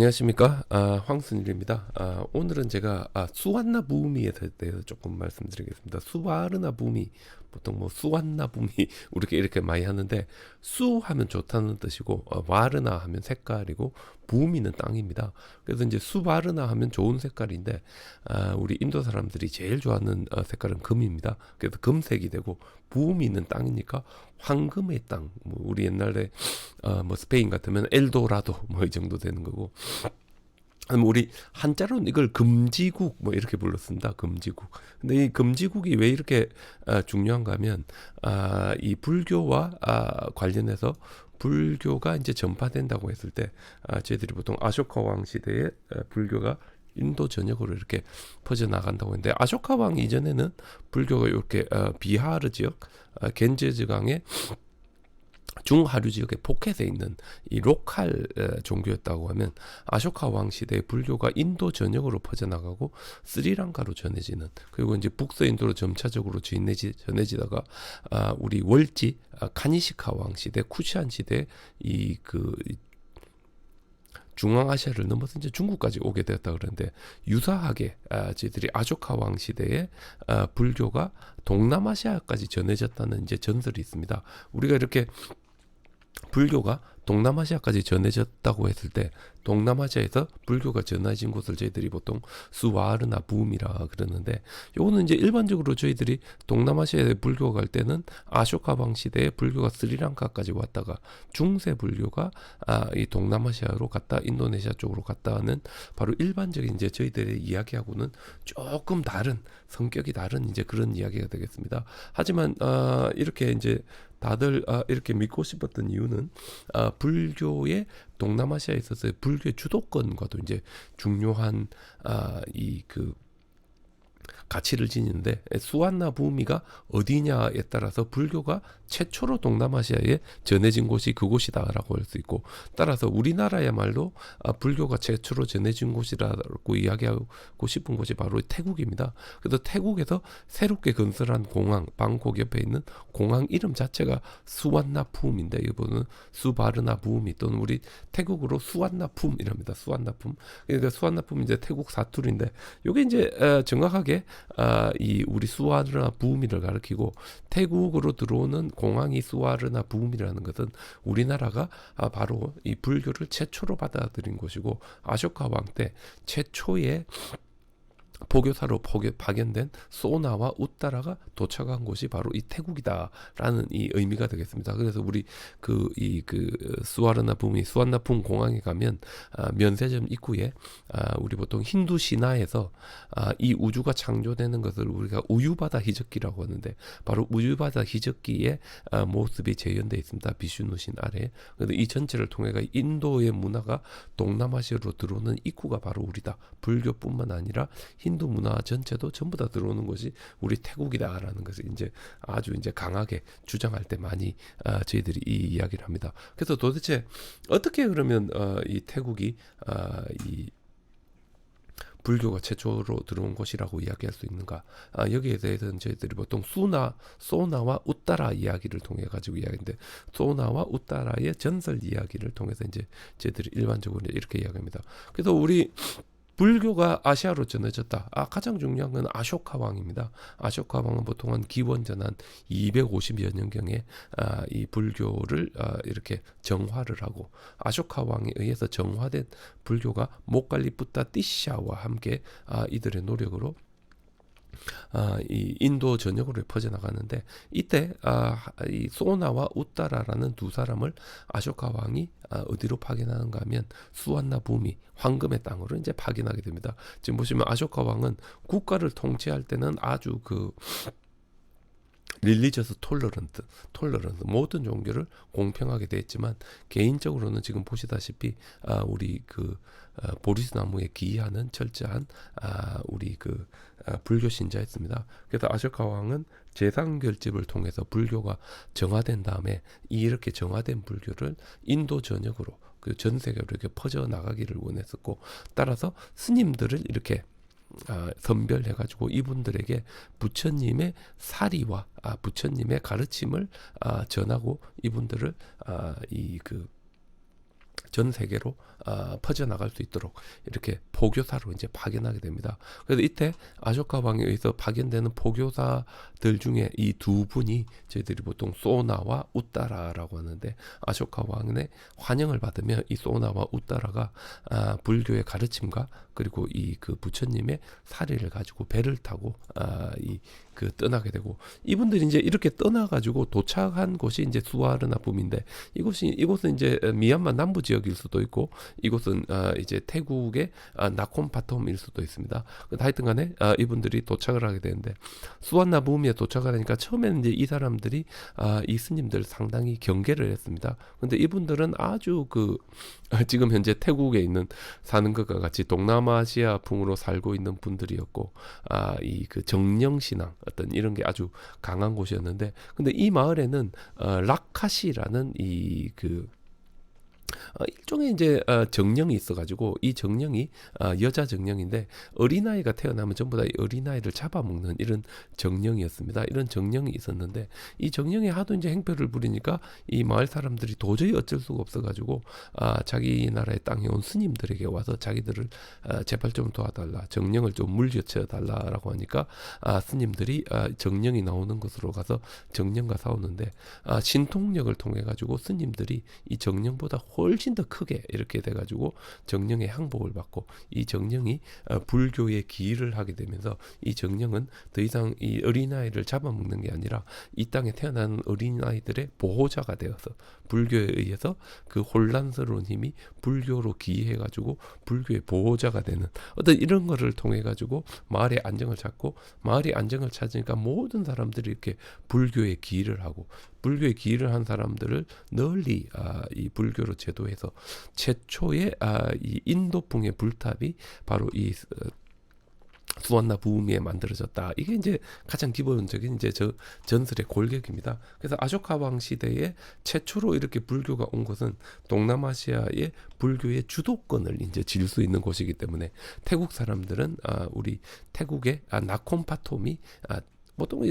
안녕하십니까 아, 황순일입니다. 아, 오늘은 제가 아, 수완나 부미에 대해서 조금 말씀드리겠습니다. 수와르나 부미 보통 뭐 수완나 부미 우리가 이렇게 많이 하는데 수 하면 좋다는 뜻이고 어, 와르나 하면 색깔이고 부미는 땅입니다. 그래서 이제 수와르나 하면 좋은 색깔인데 아, 우리 인도 사람들이 제일 좋아하는 어, 색깔은 금입니다. 그래서 금색이 되고 부미는 땅이니까 황금의 땅. 뭐 우리 옛날에 어, 뭐 스페인 같으면 엘도라도 뭐 이 정도 되는 거고. 우리 한자로는 이걸 금지국 뭐 이렇게 불렀습니다. 금지국. 근데 이 금지국이 왜 이렇게 아, 중요한가 하면 아, 이 불교와 아, 관련해서 불교가 이제 전파된다고 했을 때 아, 저희들이 보통 아쇼카 왕 시대에 아, 불교가 인도 전역으로 이렇게 퍼져 나간다고 했는데 아쇼카 왕 이전에는 불교가 이렇게 어, 비하르 지역, 어, 겐제 지강에 중하류 지역의 포켓에 있는 이 로컬 종교였다고 하면 아쇼카 왕 시대의 불교가 인도 전역으로 퍼져나가고 스리랑카로 전해지는 그리고 이제 북서인도로 점차적으로 전해지, 전해지다가 아, 우리 월지 아, 카니시카 왕 시대 쿠시안 시대 이 그 중앙아시아를 넘어서 이제 중국까지 오게 되었다 그러는데 유사하게 아, 저희들이 아조카 왕 시대에 아, 불교가 동남아시아까지 전해졌다는 이제 전설이 있습니다. 우리가 이렇게 불교가 동남아시아까지 전해졌다고 했을 때 동남아시아에서 불교가 전해진 곳을 저희들이 보통 수와르나 부음이라 그러는데 요거는 이제 일반적으로 저희들이 동남아시아에 불교가 갈 때는 아쇼카방 시대에 불교가 스리랑카까지 왔다가 중세 불교가 아, 이 동남아시아로 갔다 인도네시아 쪽으로 갔다 하는 바로 일반적인 이제 저희들의 이야기하고는 조금 다른 성격이 다른 이제 그런 이야기가 되겠습니다. 하지만 아, 이렇게 이제 다들 아, 이렇게 믿고 싶었던 이유는 아, 불교의 동남아시아에 있어서 불교의 주도권과도 이제 중요한 아, 이그 가치를 지니는데 수완나 부미가 어디냐에 따라서 불교가 최초로 동남아시아에 전해진 곳이 그곳이다라고 할 수 있고 따라서 우리나라야말로 아, 불교가 최초로 전해진 곳이라고 이야기하고 싶은 곳이 바로 태국입니다. 그래서 태국에서 새롭게 건설한 공항 방콕 옆에 있는 공항 이름 자체가 수완나 푸음인데 이거는 수바르나 부음이 또는 우리 태국으로 수완나 품이랍니다. 수완나 품. 그러니까 수완나 품 이제 태국 사투리인데 이게 이제 정확하게 아, 이 우리 수와르나 부음이를 가리키고 태국으로 들어오는 공항이 수와르나 부음이라는 것은 우리나라가 아, 바로 이 불교를 최초로 받아들인 곳이고 아쇼카 왕 때 최초의 포교사로 포교, 파견된 소나와 우따라가 도착한 곳이 바로 이 태국이다라는 이 의미가 되겠습니다. 그래서 우리 그 이그 그 수와르나 붐이 수완나품 공항에 가면 아, 면세점 입구에 아, 우리 보통 힌두 신화에서 아, 이 우주가 창조되는 것을 우리가 우유바다 희적기라고 하는데 바로 우유바다 희적기의 아, 모습이 재현되어 있습니다. 비슈누 신 아래. 그래서 이 전체를 통해가 인도의 문화가 동남아시아로 들어오는 입구가 바로 우리다. 불교뿐만 아니라 힌 힌두 문화 전체도 전부 다 들어오는 것이 우리 태국이다라는 것을 이제 아주 이제 강하게 주장할 때 많이 어, 저희들이 이 이야기를 합니다. 그래서 도대체 어떻게 그러면 어, 이 태국이 어, 이 불교가 최초로 들어온 곳이라고 이야기할 수 있는가? 아, 여기에 대해서는 저희들이 보통 수나, 소나와 우따라 이야기를 통해 가지고 이야기인데 소나와 우따라의 전설 이야기를 통해서 이제 저희들이 일반적으로 이렇게 이야기합니다. 그래서 우리 불교가 아시아로 전해졌다. 아, 가장 중요한 건 아쇼카 왕입니다. 아쇼카 왕은 보통 한 기원전 한 250여 년경에 아, 이 불교를 아, 이렇게 정화를 하고 아쇼카 왕에 의해서 정화된 불교가 모칼리푸타 띠샤와 함께 아, 이들의 노력으로 아, 이 인도 전역으로 퍼져나가는데 이때 아, 이 소나와 우따라라는 두 사람을 아쇼카 왕이 아, 어디로 파견하는가 하면 수완나 부미 황금의 땅으로 이제 파견하게 됩니다. 지금 보시면 아쇼카 왕은 국가를 통치할 때는 아주 그 릴리저스 톨러런트, 톨러런트 모든 종교를 공평하게 됐지만 개인적으로는 지금 보시다시피 아, 우리 그 아, 보리스 나무에 기이하는 철저한 아, 우리 그 아, 불교 신자였습니다. 그래서 아쇼카 왕은 재상 결집을 통해서 불교가 정화된 다음에 이렇게 정화된 불교를 인도 전역으로 그 전 세계로 이렇게 퍼져 나가기를 원했었고 따라서 스님들을 이렇게 아, 선별해 가지고 이분들에게 부처님의 사리와 아, 부처님의 가르침을 아, 전하고 이분들을 아, 이그 전 세계로 아, 퍼져 나갈 수 있도록 이렇게 포교사로 이제 파견하게 됩니다. 그래서 이때 아쇼카 왕에 의해서 파견되는 포교사들 중에 이 두 분이 저희들이 보통 소나와 우따라라고 하는데 아쇼카 왕의 환영을 받으며 이 소나와 우따라가 아, 불교의 가르침과 그리고 이 그 부처님의 사리를 가지고 배를 타고 아, 이 그 떠나게 되고 이분들이 이제 이렇게 떠나가지고 도착한 곳이 이제 수아르나 붐인데 이곳이 이곳은 이제 미얀마 남부 지역일 수도 있고 이곳은 아, 이제 태국의 아, 나콤파톰일 수도 있습니다. 하여튼간에 아, 이분들이 도착을 하게 되는데 수완나 붐에 도착을 하니까 처음에는 이제 이 사람들이 아, 이 스님들 상당히 경계를 했습니다. 근데 이분들은 아주 그 아, 지금 현재 태국에 있는 사는 것과 같이 동남아시아 풍으로 살고 있는 분들이었고 아, 이 그 정령 신앙 어떤 이런 게 아주 강한 곳이었는데 근데 이 마을에는 어, 라카시라는 이그 어, 일종의 이제 어, 정령이 있어가지고 이 정령이 어, 여자 정령인데 어린아이가 태어나면 전부 다 이 어린아이를 잡아먹는 이런 정령이었습니다. 이런 정령이 있었는데 이 정령이 하도 이제 행패를 부리니까 이 마을 사람들이 도저히 어쩔 수가 없어가지고 아, 자기 나라의 땅에 온 스님들에게 와서 자기들을 아, 제발 좀 도와달라 정령을 좀 물리쳐 달라라고 하니까 아, 스님들이 아, 정령이 나오는 곳으로 가서 정령과 싸우는데 아, 신통력을 통해 가지고 스님들이 이 정령보다 훨씬 더 크게 이렇게 돼가지고 정령의 항복을 받고 이 정령이 어, 불교의 기일을 하게 되면서 이 정령은 더 이상 이 어린아이를 잡아먹는 게 아니라 이 땅에 태어난 어린아이들의 보호자가 되어서 불교에 의해서 그 혼란스러운 힘이 불교로 기이해가지고 불교의 보호자가 되는 어떤 이런 거를 통해 가지고 마을의 안정을 찾고 마을의 안정을 찾으니까 모든 사람들이 이렇게 불교의 기일을 하고 불교의 기일을 한 사람들을 널리 아, 이 불교로 제도해서 최초의 아, 이 인도풍의 불탑이 바로 이 어, 수완나 부음에 만들어졌다. 이게 이제 가장 기본적인 이제 저 전설의 골격입니다. 그래서 아쇼카 왕 시대에 최초로 이렇게 불교가 온 것은 동남아시아의 불교의 주도권을 이제 질 수 있는 곳이기 때문에 태국 사람들은 아, 우리 태국의 아, 나콤파톰이 아, 보통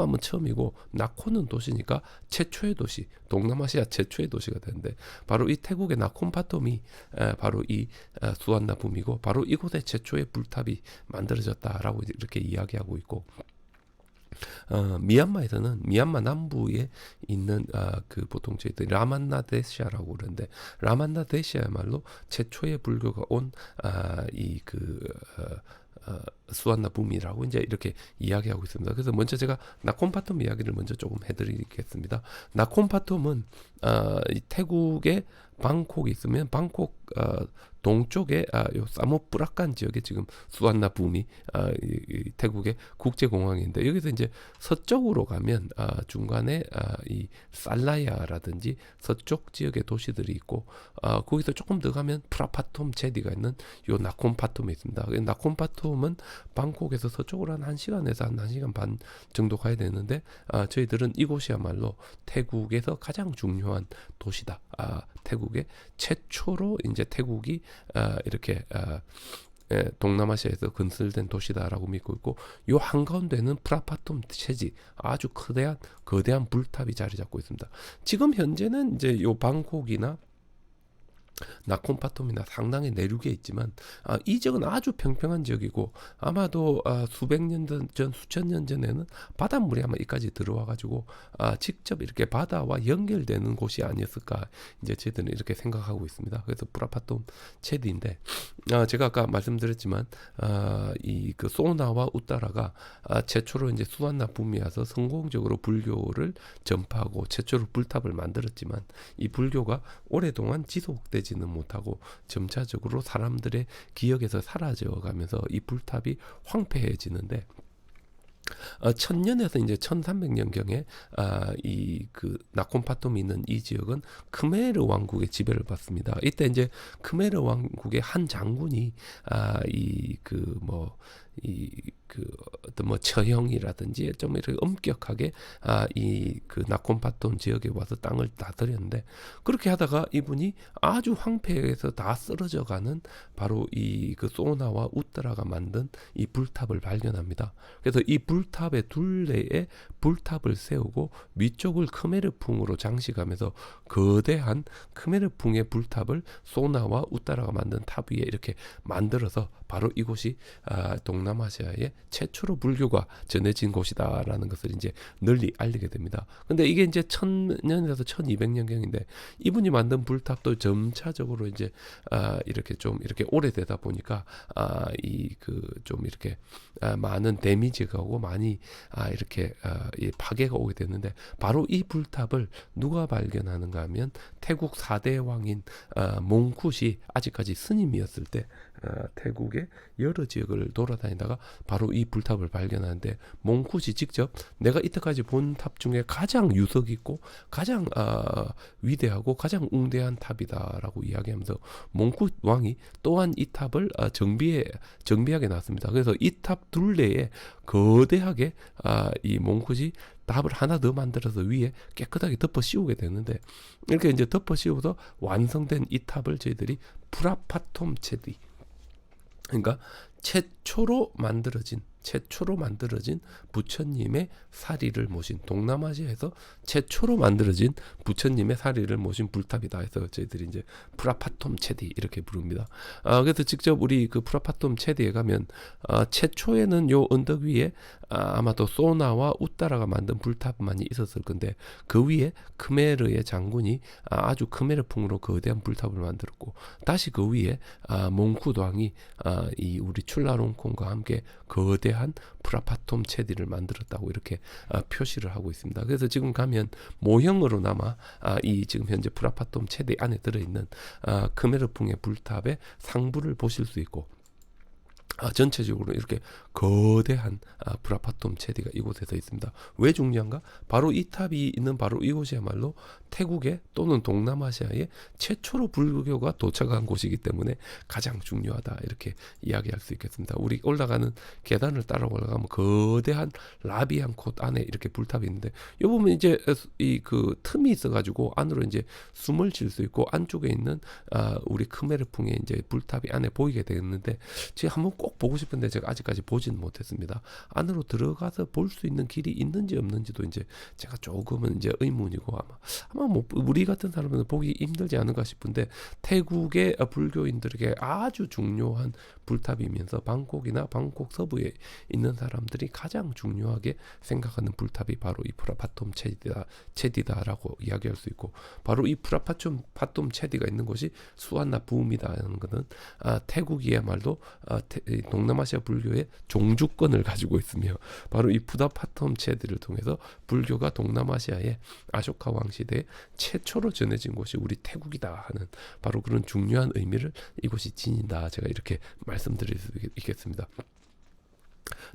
하면 처음이고 나코는 도시니까 최초의 도시, 동남아시아 최초의 도시가 되는데 바로 이 태국의 나콘파톰이 에, 바로 이 에, 수완나 붐이고 바로 이곳에 최초의 불탑이 만들어졌다라고 이렇게 이야기하고 있고 어, 미얀마에서는 미얀마 남부에 있는 아, 그 보통 저희들 라만나데시아라고 그러는데 라만나데시아야말로 최초의 불교가 온 아, 어, 어, 수완나 붐이라고 이제 이렇게 이야기하고 있습니다. 그래서 먼저 제가 나콤파톰 이야기를 먼저 조금 해드리겠습니다. 나콤파톰은 어, 태국의 방콕이 있으면 방콕 어, 동쪽에 아, 요 사모프라칸 지역에 지금 수완나 붐이 아, 이, 이 태국의 국제공항인데 여기서 이제 서쪽으로 가면 아, 중간에 아, 이 살라야라든지 서쪽 지역의 도시들이 있고 아, 거기서 조금 더 가면 프라파톰 제디가 있는 요 나콤파톰이 있습니다. 나콤파톰은 방콕에서 서쪽으로 한 1시간에서 한 1시간 반 정도 가야 되는데 아, 저희들은 이곳이야말로 태국에서 가장 중요한 도시다. 아, 태국의 최초로 이제 태국이 아, 이렇게 아, 예, 동남아시아에서 건설된 도시다라고 믿고 있고 요 한가운데는 프라파톰 체지 아주 거대한 거대한 불탑이 자리 잡고 있습니다. 지금 현재는 이제 요 방콕이나 나콤파톰이나 상당히 내륙에 있지만 아, 이 지역은 아주 평평한 지역이고 아마도 아, 수백 년 전, 수천 년 전에는 바닷물이 아마 이까지 들어와 가지고 아, 직접 이렇게 바다와 연결되는 곳이 아니었을까 이제 저희들은 이렇게 생각하고 있습니다. 그래서 브라파톰 체디인데 아, 제가 아까 말씀드렸지만 아, 이그 소나와 우따라가 아, 최초로 이제 수완나 붐이어서 성공적으로 불교를 전파하고 최초로 불탑을 만들었지만 이 불교가 오랫동안 지속되지 는 못하고 점차적으로 사람들의 기억에서 사라져 가면서 이 불탑이 황폐해지는데 어, 천년에서 이제 천삼백 년경에 아, 이 그 나콤파톰이 있는 이 지역은 크메르 왕국의 지배를 받습니다. 이때 이제 크메르 왕국의 한 장군이 아, 이 그 뭐 이그 어떤 뭐 처형이라든지 좀 이렇게 엄격하게 아 이 그 나콘파톤 지역에 와서 땅을 다 들였는데 그렇게 하다가 이분이 아주 황폐해서 다 쓰러져가는 바로 이 그 소나와 우따라가 만든 이 불탑을 발견합니다. 그래서 이 불탑의 둘레에 불탑을 세우고 위쪽을 크메르풍으로 장식하면서 거대한 크메르풍의 불탑을 소나와 우따라가 만든 탑 위에 이렇게 만들어서 바로 이곳이 아, 동 남아시아의 최초로 불교가 전해진 곳이다라는 것을 이제 널리 알리게 됩니다. 근데 이게 이제 천년에서 천이백년경인데 이분이 만든 불탑도 점차적으로 이제 아, 이렇게 좀 이렇게 오래되다 보니까 아, 이 그 좀 이렇게 아, 많은 데미지가 오고 많이 아, 이렇게 아, 이 파괴가 오게 됐는데 바로 이 불탑을 누가 발견하는가 하면 태국 사대 왕인 아, 몽쿠시 아직까지 스님이었을 때 아, 태국의 여러 지역을 돌아다니다가 바로 이 불탑을 발견하는데 몽쿠시 직접 내가 이때까지 본 탑 중에 가장 유석 있고 가장 아, 위대하고 가장 웅대한 탑이다라고 이야기하면서 몽쿠 왕이 또한 이 탑을 아, 정비해 정비하게 놨습니다. 그래서 이 탑 둘레에 거대하게 아, 이 몽쿠시 탑을 하나 더 만들어서 위에 깨끗하게 덮어 씌우게 되는데 이렇게 이제 덮어 씌워서 완성된 이 탑을 저희들이 프라파톰 체디 그러니까 최초로 만들어진 최초로 만들어진 부처님의 사리를 모신 동남아시아에서 최초로 만들어진 부처님의 사리를 모신 불탑이다 해서 저희들이 이제 프라파톰 체디 이렇게 부릅니다. 아, 그래서 직접 우리 그 프라파톰 체디에 가면 아, 최초에는 요 언덕 위에 아, 아마도 소나와 우따라가 만든 불탑만이 있었을 건데 그 위에 크메르의 장군이 아, 아주 크메르풍으로 거대한 불탑을 만들었고 다시 그 위에 아, 몽쿠도왕이 아, 이 우리 출라롱콘과 함께 거대 한 프라파톰 체디를 만들었다고 이렇게 아, 표시를 하고 있습니다. 그래서 지금 가면 모형으로나마 아, 이 지금 현재 프라파톰 체디 안에 들어있는 아, 크메르풍의 불탑의 상부를 보실 수 있고 아, 전체적으로 이렇게 거대한 아, 브라파톰 체디가 이곳에서 있습니다. 왜 중요한가? 바로 이 탑이 있는 바로 이곳이야말로 태국의 또는 동남아시아의 최초로 불교가 도착한 곳이기 때문에 가장 중요하다 이렇게 이야기할 수 있겠습니다. 우리 올라가는 계단을 따라 올라가면 거대한 라비안 콧 안에 이렇게 불탑이 있는데 요 보면 이제 이 그 틈이 있어가지고 안으로 이제 숨을 쉴 수 있고 안쪽에 있는 아, 우리 크메르풍의 이제 불탑이 안에 보이게 되는데 제가 한번 꼭 보고 싶은데 제가 아직까지 보지는 못했습니다. 안으로 들어가서 볼 수 있는 길이 있는지 없는지도 이제 제가 조금은 이제 의문이고 아마 아마 뭐 우리 같은 사람은 보기 힘들지 않을까 싶은데 태국의 불교인들에게 아주 중요한 불탑이면서 방콕이나 방콕 서부에 있는 사람들이 가장 중요하게 생각하는 불탑이 바로 이 프라파톰 체디다 체디다라고 이야기할 수 있고 바로 이 프라파톰 파톰 체디가 있는 곳이 수완나 부음이다라는 것은 아, 태국이야말로 아, 태, 동남아시아 불교의 종주권을 가지고 있으며 바로 이 체디를 통해서 불교가 동남아시아의 아쇼카 왕 시대에 최초로 전해진 곳이 우리 태국이다 하는 바로 그런 중요한 의미를 이곳이 지닌다 제가 이렇게 말씀드릴 수 있겠습니다.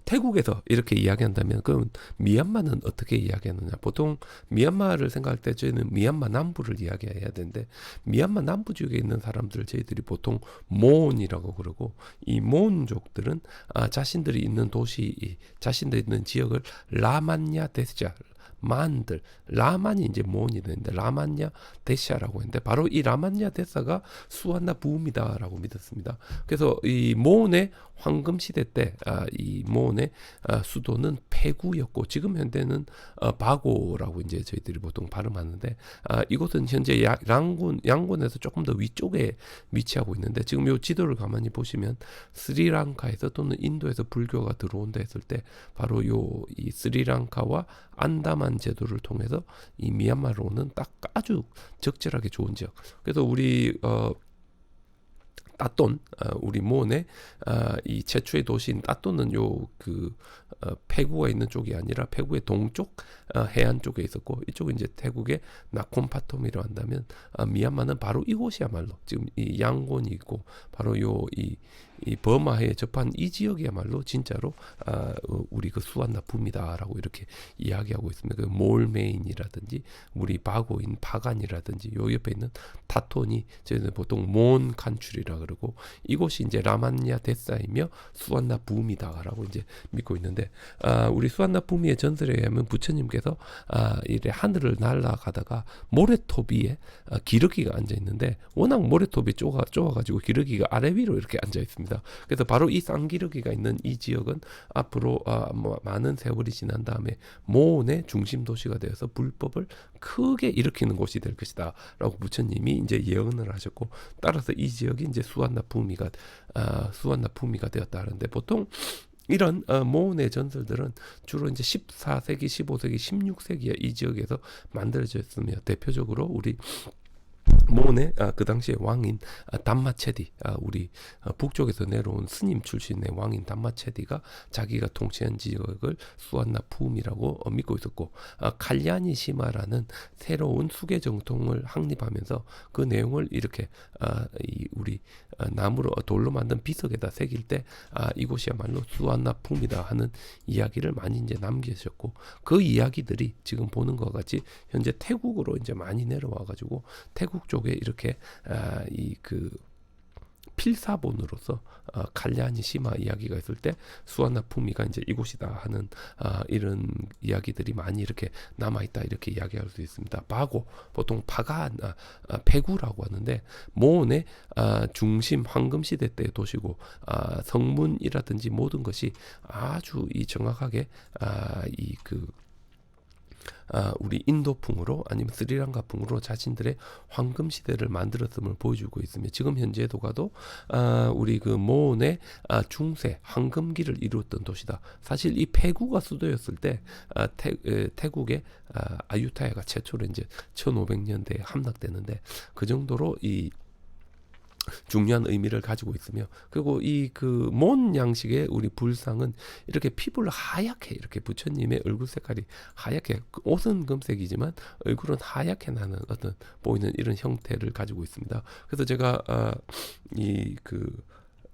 태국에서 이렇게 이야기한다면 그럼 미얀마는 어떻게 이야기하느냐? 보통 미얀마를 생각할 때 저희는 미얀마 남부를 이야기해야 되는데 미얀마 남부 지역에 있는 사람들 저희들이 보통 모온이라고 그러고 이 모온족들은 아, 자신들이 있는 도시, 자신들이 있는 지역을 라만냐 데스자 만들 라만이 이제 모온이 되는데 라만냐 데샤라고 했는데 바로 이 라만냐 데사가 수완나 부음이다라고 믿었습니다. 그래서 이 모온의 황금 시대 때이 아, 모온의 아, 수도는 페구였고 지금 현대는 어, 바고라고 이제 저희들이 보통 발음하는데 아, 이곳은 현재 야, 양군 양군에서 조금 더 위쪽에 위치하고 있는데 지금 이 지도를 가만히 보시면 스리랑카에서 또는 인도에서 불교가 들어온다 했을 때 바로 요 이 스리랑카와 안다만 제도를 통해서 이 미얀마로는 딱 아주 적절하게 좋은 지역. 그래서 우리 어 따돈 어, 우리 모네 어, 이 최초의 도시인 따돈은 요그 어, 페구가 있는 쪽이 아니라 페구의 동쪽 어, 해안 쪽에 있었고 이쪽은 이제 태국의 나콘파톰이라 한다면 어, 미얀마는 바로 이곳이야말로 지금 이 양곤이 있고 바로 요이 이 버마에 접한 이 지역이야말로 진짜로 아, 어, 우리 그 수완나 붐이다라고 이렇게 이야기하고 있습니다. 그 몰메인이라든지 우리 바고인 파간이라든지 요 옆에 있는 타톤이 저희는 보통 몬 칸출이라 그러고 이곳이 이제 라만야 데사이며 수완나 붐이다라고 이제 믿고 있는데 아, 우리 수완나 붐이의 전설에 의하면 부처님께서 아, 이래 하늘을 날아가다가 모래톱 위에 아, 기러기가 앉아 있는데 워낙 모래톱이 좁아 좁아가지고 기러기가 아래 위로 이렇게 앉아 있습니다. 그래서 바로 이 쌍기러기가 있는 이 지역은 앞으로 아, 뭐 많은 세월이 지난 다음에 모온의 중심 도시가 되어서 불법을 크게 일으키는 곳이 될 것이다라고 부처님이 이제 예언을 하셨고 따라서 이 지역이 이제 수완나 푸미가 아, 수완나 푸미가 되었다 하는데 보통 이런 어, 모온의 전설들은 주로 이제 14세기, 15세기, 16세기에 이 지역에서 만들어졌으며 대표적으로 우리 모네 아, 그 당시에 왕인 아, 담마체디 아, 우리 아, 북쪽에서 내려온 스님 출신의 왕인 담마체디가 자기가 통치한 지역을 수완나 푸움이라고 어, 믿고 있었고 아, 칼야니 시마라는 새로운 수계 정통을 확립하면서 그 내용을 이렇게 아, 이 우리 아, 나무로 돌로 만든 비석에다 새길 때 아, 이곳이야말로 수완나 푸움이다 하는 이야기를 많이 이제 남기셨고 그 이야기들이 지금 보는 것 같이 현재 태국으로 이제 많이 내려와 가지고 태국 쪽에 이렇게 아, 이그 필사본으로서 어, 칼야니 시마 이야기가 있을 때 수완나 푸미가 이제 이곳이다 하는 아, 이런 이야기들이 많이 이렇게 남아 있다 이렇게 이야기할 수 있습니다. 바고 보통 파가 아, 아, 페구라고 하는데 모온의 아, 중심 황금 시대 때의 도시고 아, 성문이라든지 모든 것이 아주 이 정확하게 아, 이그 아, 우리 인도풍으로 아니면 스리랑카풍으로 자신들의 황금 시대를 만들었음을 보여주고 있으며 지금 현재도 가도 아, 우리 그 모온의 아, 중세 황금기를 이루었던 도시다. 사실 이 페구가 수도였을 때 아, 태국의 아, 아유타야가 최초로 이제 1500년대에 함락되는데 그 정도로 이 중요한 의미를 가지고 있으며 그리고 이 그 몬 양식의 우리 불상은 이렇게 피부를 하얗게 이렇게 부처님의 얼굴 색깔이 하얗게 그 옷은 금색이지만 얼굴은 하얗게 나는 어떤 보이는 이런 형태를 가지고 있습니다. 그래서 제가 아, 이그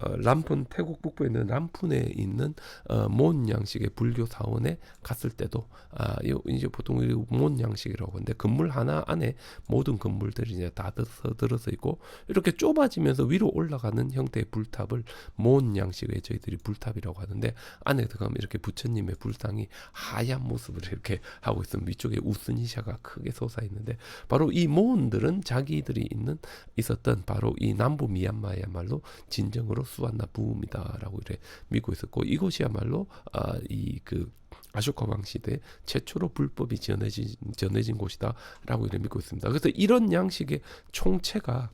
어, 람푼 태국 북부에 있는 람푼에 있는 어, 몬 양식의 불교 사원에 갔을 때도 아, 요, 이제 보통 몬 양식이라고 하는데 건물 하나 안에 모든 건물들이 이제 다 들어서, 있고 이렇게 좁아지면서 위로 올라가는 형태의 불탑을 몬 양식의 저희들이 불탑이라고 하는데 안에 들어가면 이렇게 부처님의 불상이 하얀 모습을 이렇게 하고 있으면 위쪽에 우스니샤가 크게 솟아 있는데 바로 이 몬들은 자기들이 있는 있었던 바로 이 남부 미얀마야말로 진정으로 수완나 부음이다라고 이래 믿고 있었고 이곳이야말로 아, 이그 아쇼카 왕 시대 최초로 불법이 전해진 전해진 곳이다라고 이래 믿고 있습니다. 그래서 이런 양식의 총체가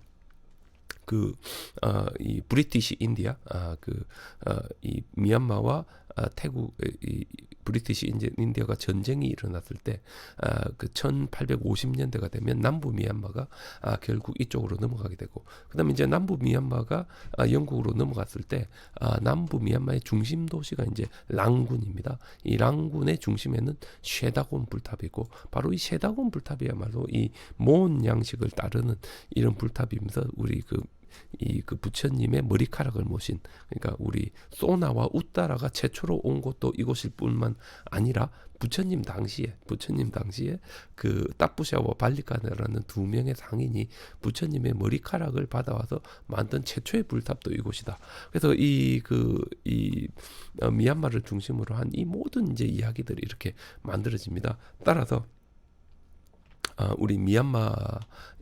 그, 어, 이 브리티시 인디아, 아, 그, 어, 이 미얀마와 아, 태국, 이, 브리티시 인디아가 전쟁이 일어났을 때, 아, 그 1850년대가 되면 남부 미얀마가 아, 결국 이쪽으로 넘어가게 되고, 그 다음에 이제 남부 미얀마가 아, 영국으로 넘어갔을 때, 아, 남부 미얀마의 중심 도시가 이제 랑군입니다. 이 랑군의 중심에는 쉐다곤 불탑이고, 바로 이 쉐다곤 불탑이야말로 이몬 양식을 따르는 이런 불탑이면서 우리 그 이 그 부처님의 머리카락을 모신 그러니까 우리 소나와 우따라가 최초로 온 곳도 이곳일 뿐만 아니라 부처님 당시에 부처님 당시에 그 따부샤와 발리카네라는 두 명의 상인이 부처님의 머리카락을 받아와서 만든 최초의 불탑도 이곳이다. 그래서 이 그이 그, 어, 미얀마를 중심으로 한 이 모든 이제 이야기들이 이렇게 만들어집니다. 따라서 아, 우리 미얀마의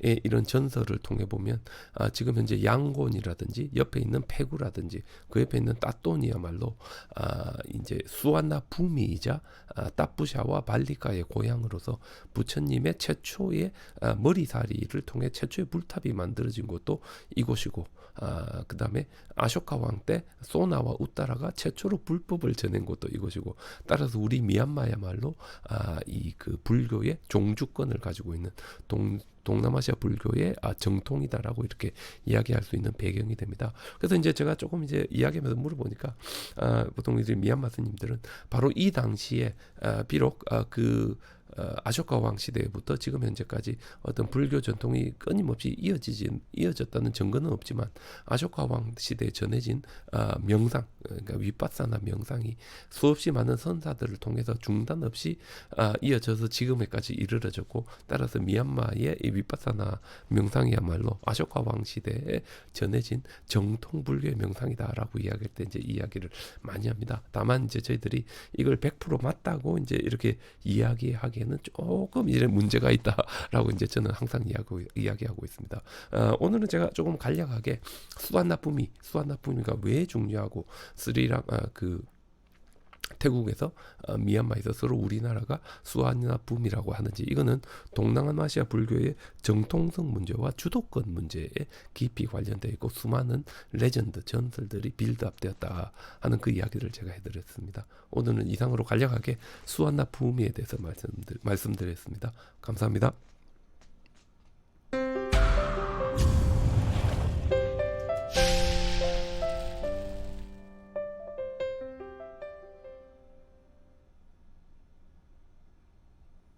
이런 전설을 통해 보면 아, 지금 현재 양곤이라든지 옆에 있는 페구라든지 그 옆에 있는 따또니야말로 아, 이제 수완나 부미이자 아, 따부샤와 발리카의 고향으로서 부처님의 최초의 아, 머리살이를 통해 최초의 불탑이 만들어진 곳도 이곳이고 아, 그 다음에 아쇼카 왕 때 소나와 우따라가 최초로 불법을 전한 곳도 이곳이고 따라서 우리 미얀마야말로 아, 이 그 불교의 종주권을 가지고 있는 동 동남아시아 불교의 아, 정통이다라고 이렇게 이야기할 수 있는 배경이 됩니다. 그래서 이제 제가 조금 이제 이야기하면서 물어보니까 아, 보통 이제 미얀마 스님들은 바로 이 당시에 아, 비록 아, 그 어, 아쇼카 왕 시대부터 지금 현재까지 어떤 불교 전통이 끊임없이 이어지지 이어졌다는 증거는 없지만 아쇼카 왕 시대에 전해진 어, 명상 그러니까 위파사나 명상이 수없이 많은 선사들을 통해서 중단 없이 아, 이어져서 지금에까지 이르러졌고 따라서 미얀마의 이 위파사나 명상이야말로 아쇼카 왕 시대에 전해진 정통 불교의 명상이다라고 이야기할 때 이제 이야기를 많이 합니다. 다만 이제 저희들이 이걸 100% 맞다고 이제 이렇게 이야기하기 에는 조금 이런 문제가 있다라고 이제 저는 항상 이야기하고, 이야기하고 있습니다. 어, 오늘은 제가 조금 간략하게 수완나푸미, 수완나푸미가 왜 중요하고 스리랑 아, 그 태국에서 어, 미얀마에서 서로 우리나라가 수완나붐이라고 하는지 이거는 동남아시아 불교의 정통성 문제와 주도권 문제에 깊이 관련되어 있고 수많은 레전드 전설들이 빌드업되었다 하는 그 이야기를 제가 해드렸습니다. 오늘은 이상으로 간략하게 수완나붐에 대해서 말씀드, 말씀드렸습니다. 감사합니다.